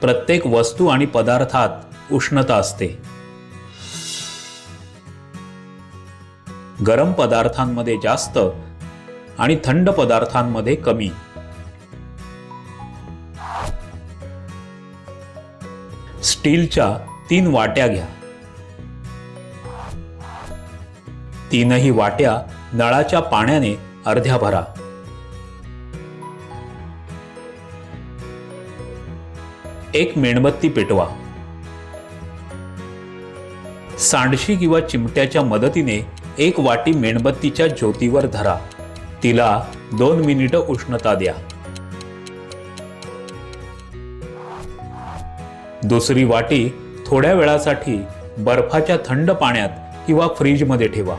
प्रत्येक वस्तू आणि पदार्थात उष्णता असते. गरम पदार्थांमध्ये जास्त आणि थंड पदार्थांमध्ये कमी. स्टीलच्या तीन वाट्या घ्या. तीनही वाट्या नळाच्या पाण्याने अर्ध्या भरा. एक मेणबत्ती पेटवा. सांडशी किंवा चिमट्याच्या मदतीने एक वाटी मेणबत्तीच्या ज्योतीवर धरा. तिला दोन मिनिटं उष्णता द्या. दुसरी वाटी थोड्या वेळासाठी बर्फाच्या थंड पाण्यात किंवा फ्रीजमध्ये ठेवा.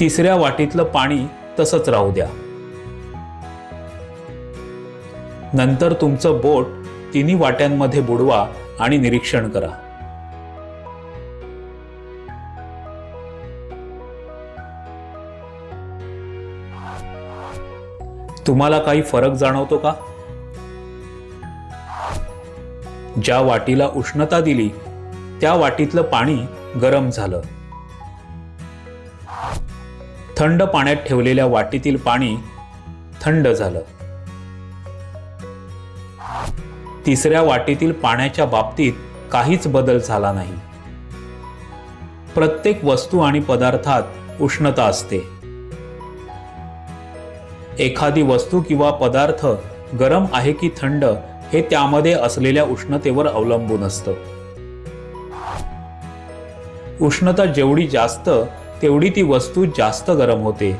तिसऱ्या वाटीतलं पाणी तसंच राहू द्या. नंतर तुमचं बोट तिन्ही वाट्यांमध्ये बुडवा आणि निरीक्षण करा. तुम्हाला काही फरक जाणवतो का? ज्या वाटीला उष्णता दिली त्या वाटीतलं पाणी गरम झालं. थंड पाण्यात ठेवलेल्या वाटीतील पाणी थंड झालं. तिसऱ्या वाटीतील पाण्याच्या बाबतीत काहीच बदल झाला नाही. प्रत्येक वस्तू आणि पदार्थात उष्णता असते. एखादी वस्तू किंवा पदार्थ गरम आहे की थंड हे त्यामध्ये असलेल्या उष्णतेवर अवलंबून असतं. उष्णता जेवढी जास्त तेवढी ती वस्तू जास्त गरम होते.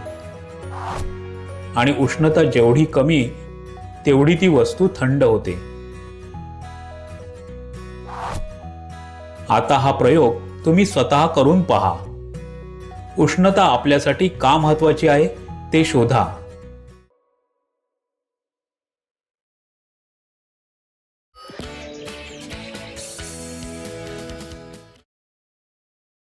आणि उष्णता जेवढी कमी तेवढी ती वस्तू थंड होते. आता हा प्रयोग तुम्ही स्वतः करून पहा. उष्णता आपल्यासाठी का महत्वाची आहे ते शोधा.